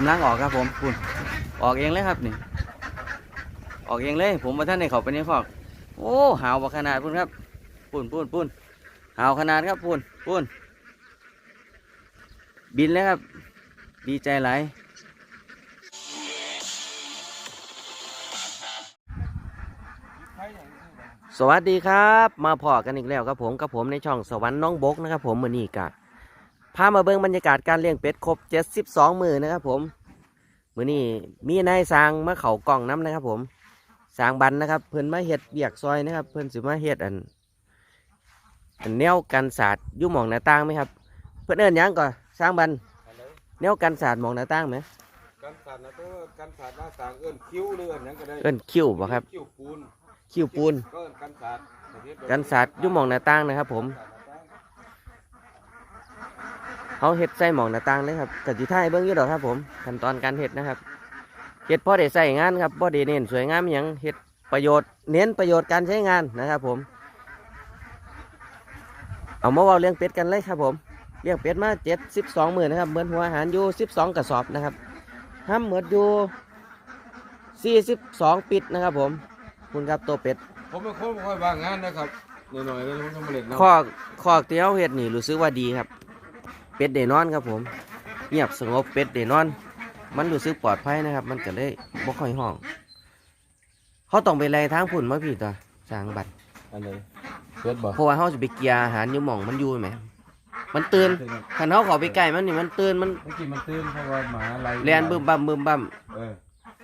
กำลังออกครับผมคุณออกเองเลยครับนี่ ออกเองเลย ผมมาท่านในเขาไปในฟอก โอ้หาวขนาดพุ่นครับพุ่นพุ่นพุ่นหาวขนาดครับพุ่นพุ่นบินเลยครับ ดีใจหลายสวัสดีครับ มาพอกันอีกแล้วครับผมกับผมในช่องสวรรค์น้องบกนะครับผมมือนี้กะ พามาเบิ่งบรรยากาศการเลี้ยงเป็ดครบ72มือนะครับผมมือนี้มีนายสร้างมาเขากล่องน้ำนะครับ ผมสร้างบันนะครับ เพิ่นมาเฮ็ดเบียกซอยนะครับ เพิ่นสิมาเฮ็ดอันอันแนวกันศาสตร์อยุ่หมองหน้าต่างไหมครับ เพิ่นเอิ้นหยังก่อนสร้างบันอะไรแนวกันศาสตร์หมองหน้าต่างไหมการสาดนะตัวการสาดหน้าต่างเอิ้นคิ้วหรือเอิ้นหยังก็ได้เอิ้นคิ้วบ่ครับคิ้วปูนคิ้วปูนก็เอิ้นการสาดประเภทแบบกันศาสตร์อยุ่หมองหน้าต่างนะครับ ผม สาดหน้าต่าง เขาเฮ็ดใส่หมองหน้าต่างเลยครับกติท้ายเบิ่งอยู่ดอกครับผมขั้นตอนการเฮ็ดนะครับเฮ็ดพอได้ใส่งานครับพอได้เน้นสวยงามอหย่างเฮ็ดประโยชน์ เน้นประโยชน์การใช้งานนะครับผม เอามาเว่าเลี้ยงเป็ดกันเลยครับผมเลี้ยงเป็ดมาเจ็ดสิบสองหมื่นนะครับเหมือนหัวอาหารอยู่สิบสองกระสอบนะครับห้ามเหมือนอยู่สี่สิบสองปิดนะครับผม คุณครับตัวเป็ด ผมเป็นคนบ่ค่อยว่างงานนะครับหน่อยๆแล้วผมจะมาเล่นน้ำคอกคอกที่เขาเฮ็ดนี่รู้สึกว่าดีครับ เป็ดเดนอนครับผม เงียบสงบเป็ดเดนอน มันรู้สึกปลอดภัยนะครับ มันก็เลยบ่ค่อยห้องเขาต้องไปไล่ทางพุ่นมาพี่ตัวสร้างบัตรอันไหนเกิดบ่เพราะว่าเขาจะไปเกลียอาหารอยู่หม่องมันอยู่ไหมมันตื่นคันเขาเขอไปใกล้มันนี่มันตื่นมันเมื่อกี้มันตื่นเพราะว่าหมาไล่เรียนบึมบั่มบึมบั่มเออ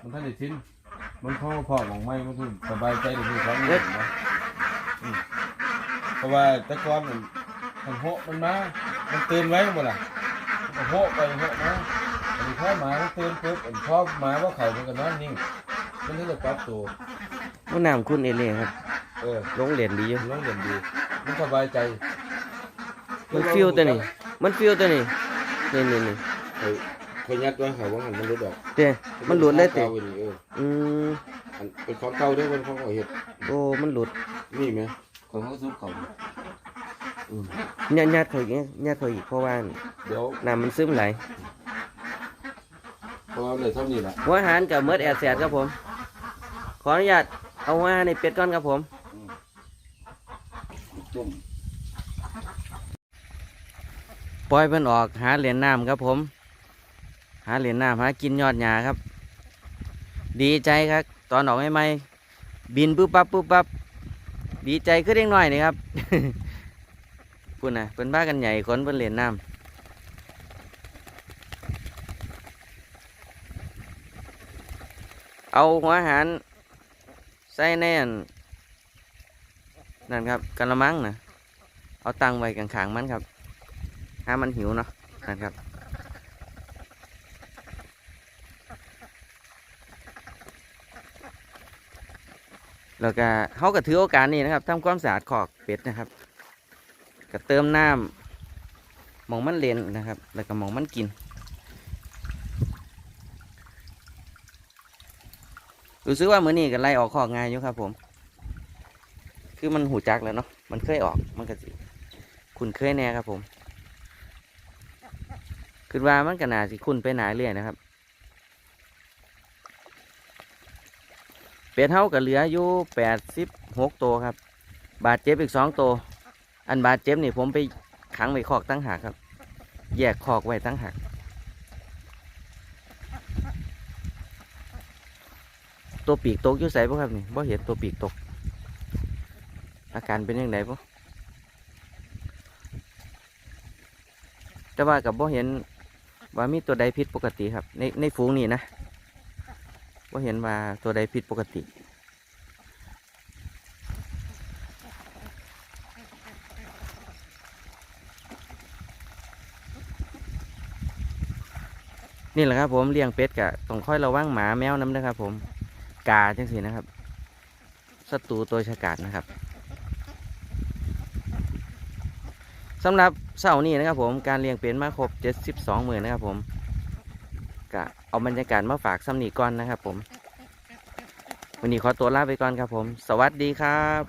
มันท่านได้ทิ้นมันพ่อพ่อของไม่มันคือสบายใจได้คือเขาเงินนะอืมเพราะว่าแต่ก่อนมันมันโหมันมา มันตื่นไว้หมดล่ะมันโหไปโหมาอันนี้พ่อหมามันตื่นปุ๊บอันพ่อหมาว่าเขามันก็นอนนิ่งมันถึงจะปรับตัวมันน้ำคุณเอเล่ครับเออลงเหรียญดีอยู่มันร้องเรียนดีมันสบายใจมันฟิวตัวนี้ มันฟิวตัวนี้นี่นี่นี่เขาเขายัดไว้เขาว่าหันมันรุดออกเต้มันหลุดเลยเต้ของก่าอีนี่เอออืมอันเป็นของเก่าด้วยมันของเขาเห็ดโอ้มันหลุดนี่ไหมของเขาซุปเขา อืมญาติญาติเขาอีกเนี่ยญาติเขาอีกเพราะว่าเดี๋ยวน้ำมันซึมไหลเพราะว่าเลยเท่านี้แหละหัวอาหารกับเมิดแอดแสดครับผม ขออนุญาตเอาหัวอาหารในเป็ดก่อนครับผมจุ่มปล่อยเพิ่นออกหาเหรียญน้ำครับผม หาเหรียญน้ำหากินยอดหญ้าครับ ดีใจครับ ตอนออกใหม่ๆบินปุ๊บปั๊บปุ๊บปั๊บดีใจขึ้นเล็กน้อยนี่ครับ พูดนะเพิ่นบ้ากันใหญ่คนเพิ่นเหรียญน้ำเอาหัวอาหารใส่ในอันนั่นครับกะละมังนะเอาตังไว้กลางๆมันครับถ้ามันหิวเนาะนะครับ แล้วก็เขาก็ถือโอกาสนี้นะครับทำความสะอาดขอกเป็ดนะครับ ก็เติมน้ำมองมันเลนนะครับ แล้วก็มองมันกิน รู้สึกว่ามือนี้ก็ไล่ออกขอกง่ายอยู่ครับผม คือมันหูจักแล้วเนาะมันเคยออกมันก็สิคุณเคยแน่ครับผมคือว่ามันก็น่าสิคุณไปหนาเรื่อยนะครับเป็ดเฮาก็เหลืออยู่แปดสิบหกตัวครับ บาดเจ็บอีกสองตัว อันบาดเจ็บนี่ผมไปขังไว้คอกตั้งหากครับ แยกคอกไว้ตั้งหากตัวปีกตกอยู่ใส่ป่ะครับนี่บ่เห็นตัวปีกตก อาการเป็นยังไงป่ะแต่ว่ากับบ่เห็นว่ามีตัวใดผิดปกติครับ ในในฝูงนี่นะบ่เห็นว่าตัวใดผิดปกติ นี่แหละครับ ผมเลี้ยงเป็ดกะต้องคอยระวังหมาแมวน้ำนะครับ ผมกาจังสินะครับศัตรูตัวฉกาจนะครับสำหรับเสาร์นี้นะครับ ผมการเลี้ยงเป็ดมาครบ72หมื่นนะครับ ผมกะเอาบรรยากาศมาฝากซ้ำนีก่อนนะครับ ผมวันนี้ขอตัวลาไปก่อนครับผม สวัสดีครับ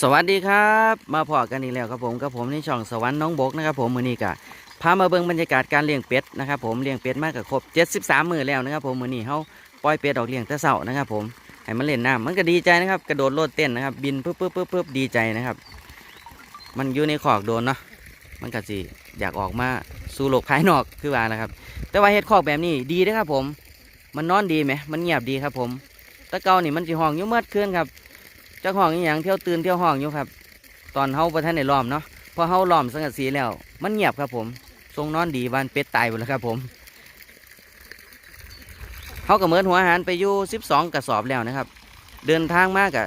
สวัสดีครับ มาพอกันอีกแล้วครับผมกับผมในช่องสวรรค์น้องบกนะครับ ผมมือนี้กะ พามาเบิ่งบรรยากาศการเลี้ยงเป็ดนะครับผมเลี้ยงเป็ดมากกับครบ 73 มื้อแล้วนะครับผมมื้อนี้เฮาปล่อยเป็ดออกเลี้ยงแต่เช้านะครับผมให้มันเล่นน้ำมันก็ดีใจนะครับกระโดดโลดเต้นนะครับ บินปึ๊บปึ๊บปึ๊บปึ๊บดีใจนะครับ มันอยู่ในขอกโดนเนาะมันก็สิอยากออกมาสู่โลกภายนอกคือว่านะครับ แต่ว่าเฮ็ดคอกแบบนี้ดีนะครับผม มันนอนดีไหมมันเงียบดีครับผมตะเกานี่มันสิห้องอยู่เมื่อคืนครับเจ้าห้องอีหยังเที่ยวตื่นเที่ยวห้องอยู่ครับ ตอนเฮาประท่านในล้อมเนาะพอเฮาล้อมสังกะสีแล้ว มันเงียบครับผม ทรงนอนดีวานเป็ดตายหมดแล้วครับผมเฮากับเมินหัวอาหารไปอยู่12กระสอบแล้วนะครับ เดินทางมากอะ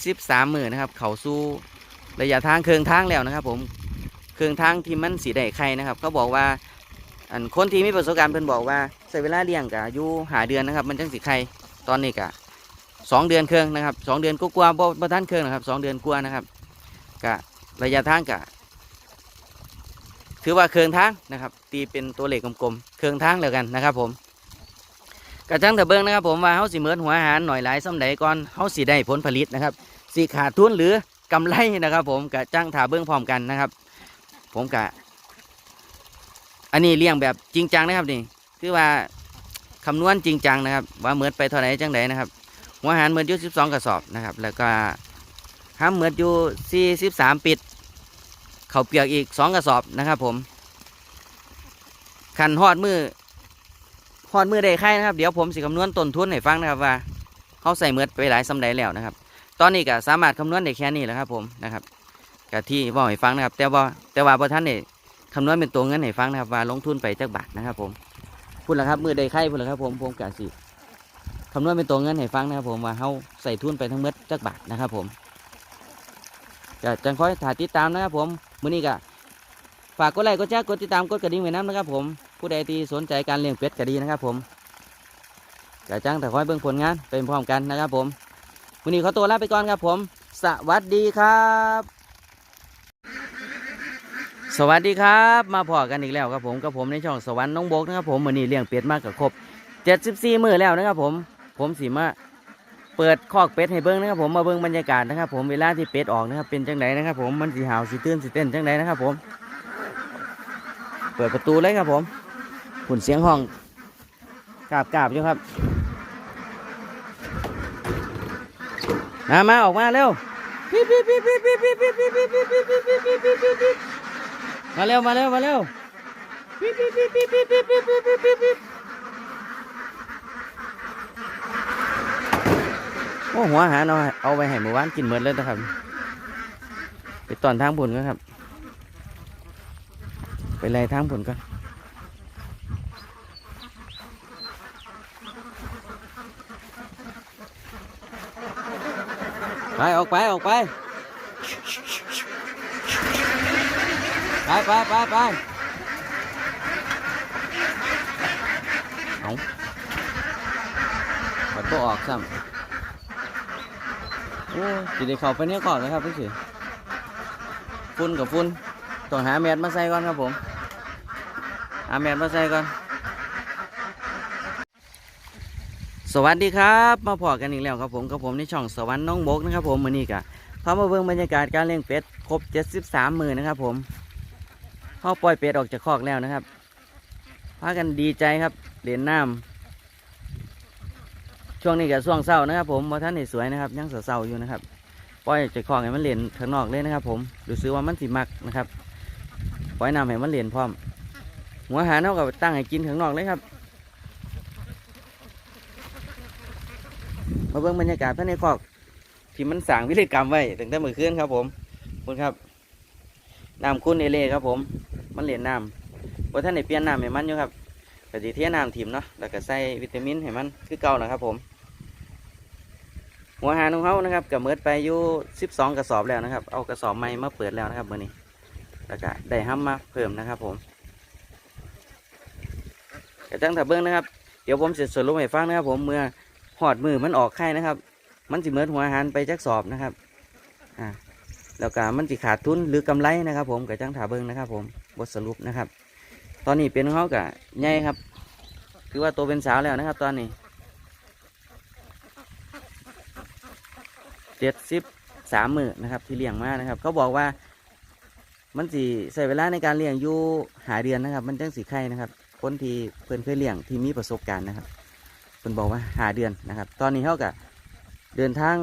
73มือนนะครับ เขาสู้ระยะทางเคืองทางแล้วนะครับ ผมเคืองทางที่มันสีได้ไข่นะครับเขาบอกว่าอันคนที่มีประสบการณ์เพิ่นบอกว่าใช้เวลาเลี้ยงกะอยู่หาเดือนนะครับ มันจังสิไข่ตอนนี้กะสองเดือนเครึ่องนะครับสองเดือนก็กว่าบ่บ่ทันครึ่องนะครับสองเดือนกว่านะครับกะระยะทางกะ ถือว่าเครื่องทางนะครับ ตีเป็นตัวเลขกลมๆเครื่องทางแล้วกันนะครับผมกะจังแต่เบิ่งนะครับผมว่าเฮาสิเหมือนหัวอาหารหน่อยหลายสำใดก่อนเฮาสิได้ผลผลิตนะครับสิขาดทุนหรือกำไรนะครับผมกะจังถาเบิ่งพร้อมกันนะครับ ผมกะอันนี้เลี้ยงแบบจริงจังนะครับนี่คือว่าคำนวณจริงจังนะครับ ว่าเหมือนไปเท่าไหร่จังไดนะครับหัวอาหารเหมือนอยู่12 กระสอบนะครับ แล้วก็ห้ามเหมือนอยู่43ปิด เขาวเปียกอีก2กระสอบนะครับ ผมขันฮอดมือฮอดมือได้ไข่นะครับ เดี๋ยวผมสิคำนวณต้นทุนให้ฟังนะครับว่าเขาใส่เมือดไปหลายสำใดแล้วนะครับ ตอนนี้ก็สามารถคำนวณได้แค่นี้แหละครับ ผมนะครับกะที่บอกให้ฟังนะครับ แต่ว่าแต่ว่าพอท่านเนี่ยคำนวณเป็นตัวเงินให้ฟังนะครับว่าลงทุนไปจักบาทนะครับ ผมพูดแล้วครับมือใดไข่พูดแล้วครับ ผมผมกะสิคำนวณเป็นตัวเงินให้ฟังนะครับผมว่าเขาใส่ทุนไปทั้งหมดจักบาทนะครับ ผมก็จังคอยถ่ายติดตามนะครับผม มื้อนี้ก็ฝากกดไลค์กดแชร์กดติดตามกดกระดิ่งไว้น้ำนะครับ ผมผู้ใดที่สนใจการเลี้ยงเป็ดก็ดีนะครับ ผมก็จังแต่คอยเบิ่งผลงานเป็นพร้อมกันนะครับ ผมมื้อนี้ขอตัวลาไปก่อนครับ ผม สวัสดีครับ สวัสดีครับ มาพอกันอีกแล้วครับผมกับผมในช่องสวรรค์น้องโบกนะครับผมมือนี้เลี้ยงเป็ดมากกับครบ74มื้อแล้วนะครับ ผม ผมสีมา เปิดคอกเป็ดให้เบิ้งนะครับผมมาเบิ้งบรรยากาศนะครับ ผมเวลาที่เป็ดออกนะครับเป็นจังไหนะครับ ผมมันสีหาวสีตื้นสีเต้นจังไหนะครับ ผม เปิดประตูเลยครับผมหุ่นเสียงห้องกราบกราบอยู่ครับมามาออกมาเร็วมาเร็วมาเร็วมาเร็ว โอ้หัวอาหารเอาเอาไปให้หมู่บ้านกินหมดเลยนะครับ ไปตอนทางผุนกันครับ ไปไล่ทางผุนกันไปออกไปออกไปไปไปไปไปเอาปัดตัวออกซ้ำ โอ้จีได้เข้าไปเนี่ยก่อนนะครับพี่สิฝุ่นกับฝุ่นต้องหาแมสมาใส่ก่อนครับผม หาแมสมาใส่ก่อน สวัสดีครับ มาพอกันอีกแล้วครับผมกับผมในช่องสวรรค์น้องบกนะครับผมมือนี้กะพามาเบิ่งบรรยากาศการเลี้ยงเป็ดครบ 73มือนะครับผมพ่อปล่อยเป็ดออกจากคอกแล้วนะครับพากันดีใจครับเด่นน้ำ ช่วงนี้ก็ช่วงเศร้านะครับผมพอท่านนี่สวยนะครับยังเศร้าอยู่นะครับปล่อยออกจากคอกให้มันเล่นข้างนอกเลยนะครับ ผมดูซื้อว่ามันสิมักนะครับปล่อยน้ำให้มันเล่นพร้อม หัวหาเท่ากับตั้งให้กินข้างนอกเลยครับมาเบิ่งบรรยากาศภายในคอกที่มันสั่งวิธีกรรมไว้ตั้งแต่เมื่อคืนครับ ผมคุณครับน้ำคุณเอเล่ครับ ผม มันเหรียญน้ำเพราท่านได้เปลี่ยนน้ำให้มันอยู่ครับก็สิเทน้ำถิ่มเนาะแล้วก็ใส่วิตามินให้มันคือเก่านะครับผม หัวหารของเขานะครับก็เมิดไปอยู่12กระสอบแล้วนะครับ เอากระสอบใหม่มาเปิดแล้วนะครับเมื่อนี้แล้วก็ได้ห้ำมาเพิ่มนะครับผมกระจังถับเบิ้งนะครับ เดี๋ยวผมจะสรุปให้ฟังนะครับ ผมเมื่อหอดมือมันออกไข่นะครับ มันสิเมิดหัวหารไปจักสอบนะครับอ่าแล้วก็มันสิขาดทุนหรือกำไรนะครับ ผมกับจังถาเบิงนะครับ ผมบทสรุปนะครับ ตอนนี้เป็นเขากับใหญ่ครับ คือว่าตัวเป็นสาวแล้วนะครับ ตอนนี้ เจ็ดสิบสามมือนะครับ ที่เลี้ยงมานะครับ เขาบอกว่ามันสิใช้เวลาในการเลี้ยงอยู่หาเดือนนะครับ มันจังสีไข่นะครับ คนที่เพิ่อนเคยเลี้ยงที่มีประสบการณ์นะครับเพิ่นบอกว่าหาเดือนนะครับ ตอนนี้เขากะเดินทาง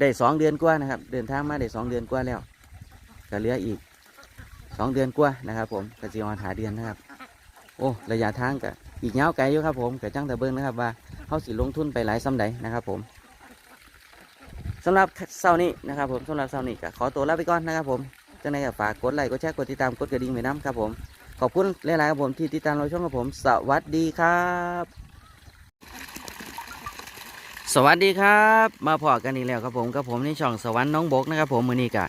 ได้สองเดือนกว่านะครับ เดินทางมาได้สองเดือนกว่าแล้วก็เหลืออีกสองเดือนกว่านะครับ ผมก็จะมาหาเดือนนะครับ โอ้ระยะทางก็อีกยาไกลอยู่ครับ ผมก็จังต่เบิ้งนะครับว่าเขาสิลงทุนไปหลายซ้ำใดนะครับ ผม สำหรับเช้านี้นะครับผมสำหรับเช้านี้ก็ขอตัวลาไปก่อนนะครับผมจังไดก็ฝากกดไลค์กดแชร์กดติดตามกดกระดิ่งไว้น้ำครับผมขอบคุณหลายๆครับผมที่ติดตามเราช่องครับผมสวัสดีครับ สวัสดีครับ มาพอกันอีกแล้วครับผมกับผมในช่องสวรรค์น้องบกนะครับผมมือนี้กะ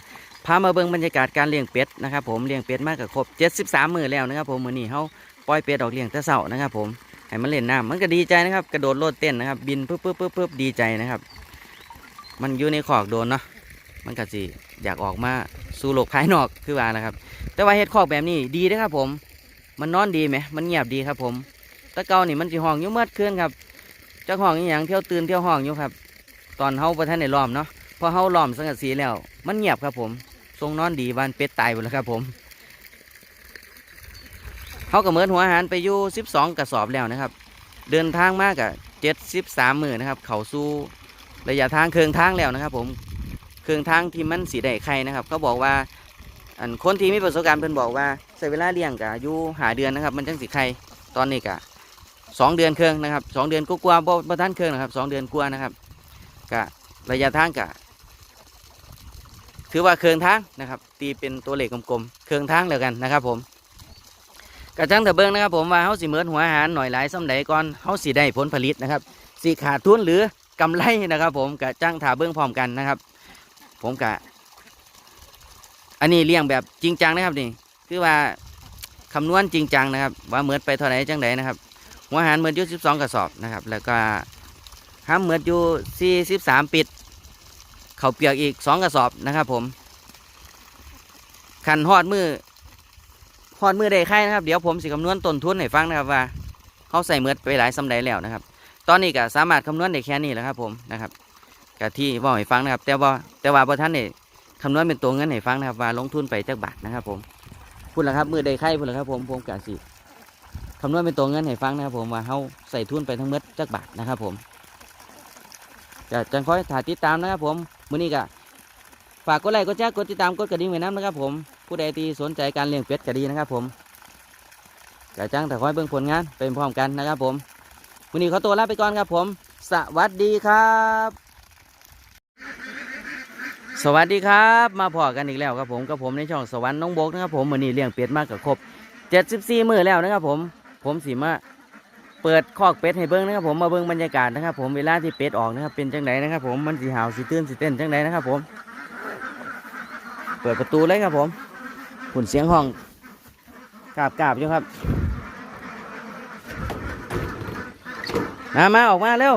พามาเบิ่งบรรยากาศการเลี้ยงเป็ดนะครับผมเลี้ยงเป็ดมากกับครบ 73 มือแล้วนะครับผมมือนี้เขาปล่อยเป็ดออกเลี้ยงแต่เสานะครับผมให้มันเล่นน้ำมันก็ดีใจนะครับกระโดดโลดเต้นนะครับบินปึ๊บปึ๊บปึ๊บปึ๊บดีใจนะครับ มันอยู่ในขอกโดนเนาะมันก็สิอยากออกมาสู่โลกภายนอกคือว่านะครับ แต่ว่าเฮ็ดคอกแบบนี้ดีนะครับผม มันนอนดีไหมมันเงียบดีครับผมตะเกานี่มันสิห้องยู่เมื่อคืนครับจ้าห้องอหย่างเที่ยวตื่นเที่ยวห้องอยู่ครับ ตอนเฮาประท่านในล้อมเนาะพอเฮาล้อมสังกะสีแล้ว มันเงียบครับผมทรงนอนดีบานเป็ดตายหมดแล้วครับผมเฮาก็เมือนหัวอาหารไปอยู่12กระสอบแล้วนะครับ เดินทางมากอะ73มือนะครับ เขาสู่ ระยะทางเคืองทางแล้วนะครับ ผมเคืองทางที่มันสีได้ไข่นะครับเขาบอกว่าอันคนที่มีประสบการณ์เพิ่นบอกว่าใช้เวลาเลี้ยงกะอายู่หาเดือนนะครับ มันจังสิไข่ตอนนี้กะสองเดือนเครึ่องนะครับสองเดือนกว่าบ่บ่ทันครึ่องนะครับสองเดือนกว่านะครับกะระยะทางกะถือว่าเครื่องทางนะครับ ตีเป็นตัวเลขกลมๆเครื่องทางแล้วกันนะครับ ผมกะจังแต่เบิ้งนะครับผมว่าเฮาสิเหมือนหัวอาหารหน่อยหลายสำใดก่อนเฮาสิได้ผลผลิตนะครับสิขาดทุนหรือ กำไรนะครับ ผมกะจังถาเบิ้องพร้อมกันนะครับ ผมกะอันนี้เลี้ยงแบบจริงจังนะครับนี่คือว่าคำนวณจริงจังนะครับ ว่าเหมือนไปเท่าไหร่จังไดนะครับ หัวหารเหมือนอยู่12กระสอบนะครับ แล้วก็ห้ามเหมือนอยู่43ปิดเขาเปียกอีก 2 กระสอบนะครับผมขันหอดมือหอดมือได้ไข่นะครับ เดี๋ยวผมสิคำนวณต้นทุนให้ฟังนะครับว่าเขาใส่เหมือดไปหลายสำใดแล้วนะครับ ตอนนี้ก็สามารถคำนวณได้แค่นี้แหละครับผมนะครับกับที่บอกให้ฟังนะครับ แต่ว่าแต่ว่าพอท่านเนี่ยคำนวณเป็นตัวเงินให้ฟังนะครับว่าลงทุนไปจักบาทนะครับ ผมพูดแล้วครับมือใดไข่พูดแล้วครับผมผมกะสิคำนวณเป็นตัวเงินให้ฟังนะครับ ผมว่าเขาใส่ทุนไปทั้งหมดจักบาทนะครับ ผมจะจังคอยถ่ายติดตามนะครับ ผมมื้อนี้ก็ฝากกดไลค์กดแชร์กดติดตามกดกระดิ่งไว้น้ำนะครับ ผมผู้ใดที่สนใจการเลี้ยงเป็ดก็ดีนะครับ ผมจะจังแต่คอยเบิ่งผลงานเป็นพร้อมกันนะครับ ผม มื้อนี้ขอตัวลาไปก่อนครับผม สวัสดีครับ สวัสดีครับ มาพอกันอีกแล้วครับผมกับผมในช่องสวรรค์น้องบกนะครับผมมือนี้เลี้ยงเป็ดมากกับครบ74มือแล้วนะครับผม ผมสีมาเปิดคอกเป็ดให้เบิ้งนะครับผมมาเบิ้งบรรยากาศนะครับผมเวลาที่เป็ดออกนะครับเป็นจังไดนะครับผมมันสีหาวสีตื่นสีเต้นจังไดนะครับผม เปิดประตูเลยครับผมหุ่นเสียงห้องกราบกราบอยู่ครับ มามาออกมาเร็ว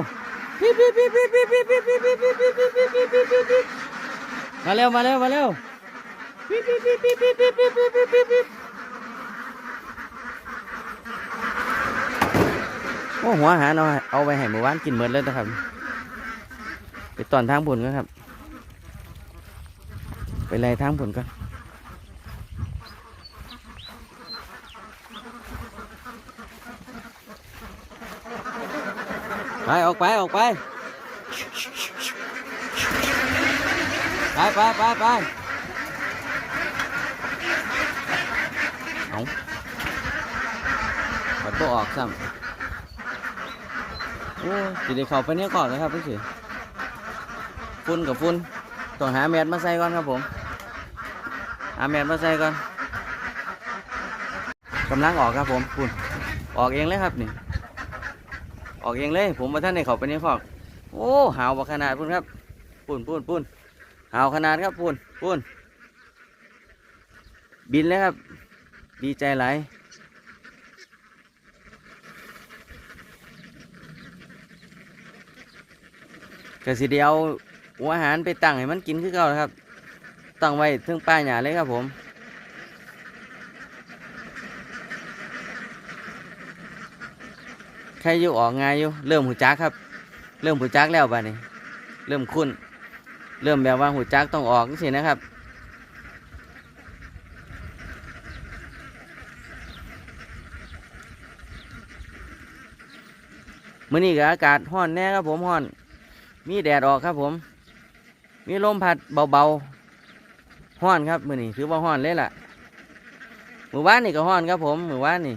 มาเร็วมาเร็วมาเร็วโอ้หัวหาเราเอาไปให้หมู่บ้านกินเหมือนเลยนะครับ ไปตอนทางบุญก็ครับ ไปไล่ทางบุญก็ ไปออกไปออกไปไปไปไปไปเอาปัดตัวออกซ้ำโอ้สิได้เข้าไปเนี่ยก่อนนะครับพี่สิฝุ่นกับฝุ่นต้องหาแมสมาใส่ก่อนครับผมหาแมสมาใส่ก่อนกำลังออกครับผมฝุ่นออกเองเลยครับนี่ ออกเองเลย ผมมาท่านในเขาไปนี่ยขอกโอ้หาวขนาดพุ่นครับปุ่นปุ่นปุ่นเอาขนาดครับพูนพูนบินแล้วครับ ดีใจหลายกสิเดียวหัวอาหารไปตั้งให้มันกินคือเก่าครับตั้งไว้ถึงป้ายหยาเลยครับผม รอยู่ออกงายอยู่เริ่มหูจักครับ เริ่มหูจักแล้วบ้านี้ เริ่มคุ้น เริ่มแบบว่าหูจักต้องออกสินะครับ มื่อนี้ก็อากาศห้อนแน่ครับผมห้อน มีแดดออกครับผม มีลมพัดเบาๆห้อนครับมื่อนี้คือว่าห้อนเลยล่ะหมู่บ้านนี่ก็ห้อนครับผมหมู่บ้านนี่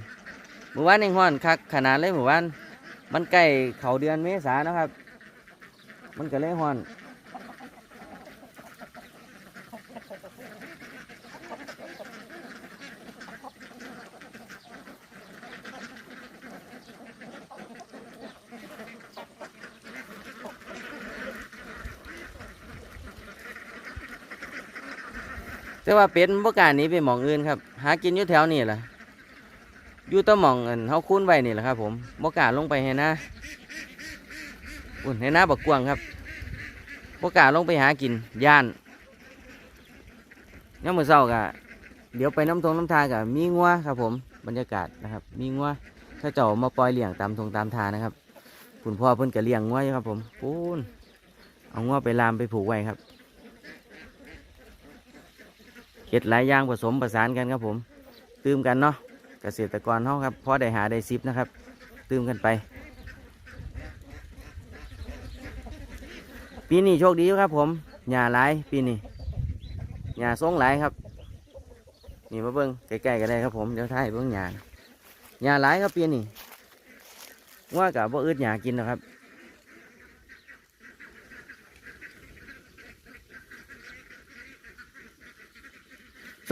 หมู่บ้านนี่ห้อนคักขนาดเลยหมู่บ้าน มันใกล้เขาเดือนเมษานะครับ มันก็เลยร้อนแต่ว่าเป็ดมันบ่กล้ารหนีไปหมองอื่นครับ หากินอยู่แถวนี่แหละ อยู่ต้หมองอันเฮาคุ้นไว้นี่แหละครับ ผมบ่กล้าลงไปให้นะอุ่นให้นะบักกวางครับบ่กล้าลงไปหากินย่านยามมื้อเช้าก็เดี๋ยวไปน้ำทงน้ำทาก็มีงัวครับ ผมบรรยากาศนะครับ มีงัวถ้าเจ้ามาปล่อยเลี้ยงตามทงตามทานะครับคุณพ่อเพิ่นก็เลี้ยงงัวอยู่ครับ ผมปูนเอางัวไปลามไปผูกไว้ครับเฮ็ดหลายอย่างผสมประสานกันครับผม ตื่มกันเนาะ เกษตรกรเขาครับพอได้หาได้ซิปนะครับ ตื่มกันไป ปีนี้โชคดีครับ ผมหญ้าหลายปีนี้หญ้าทรงหลายครับนี่มาเบิ้งใกล้ๆกันเลยครับผมเดี๋ยวถ่ายเบิ้งหญ้าหญ้าหลายครับปีนี้ว่ากับว่าอืดหญ้ากินนะครับ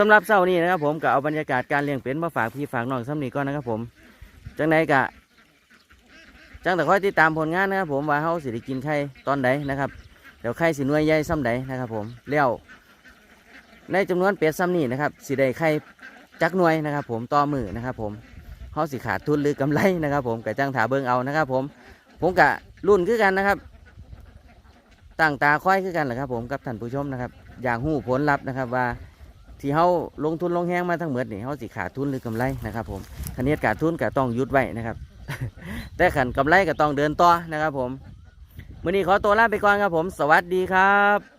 สำหรับเช้านี้นะครับ ผมก็เอาบรรยากาศการเลี้ยงเป็ดมาฝากพี่ฝากน้องซ้ำนี้ก่อนนะครับ ผมจังใดกะจังแต่คอยติดตามผลงานนะครับ ผมว่าเฮาสิได้กินไข่ตอนใดนะครับเดี๋ยวไข่สิน่วยใหญ่ซ้ำใดนะครับ ผมแล้วในจำนวนเป็ดซ้ำนี้นะครับสิได้ไข่จักหน่วยนะครับ ผมต่อมือนะครับ ผมเฮาสิขาดทุนหรือกำไรนะครับ ผมกะจังถาเบิ่งเอานะครับ ผมผมกะรุ่นคือกันนะครับตั้งตาค่อยคือกันแหละครับ ผมกับท่านผู้ชมนะครับ อย่างหู้ผลลัพธ์นะครับว่า ที่เขาลงทุนลงแห้งมาทั้งหมดนี่เขาสิขาดทุนหรือกำไรนะครับ ผมคันนี้ขาดทุนก็ต้องยุดไว้นะครับ แต่ขันกำไรก็ต้องเดินต่อนะครับ ผมมื้อนี้ขอตัวลาไปก่อนครับผม สวัสดีครับ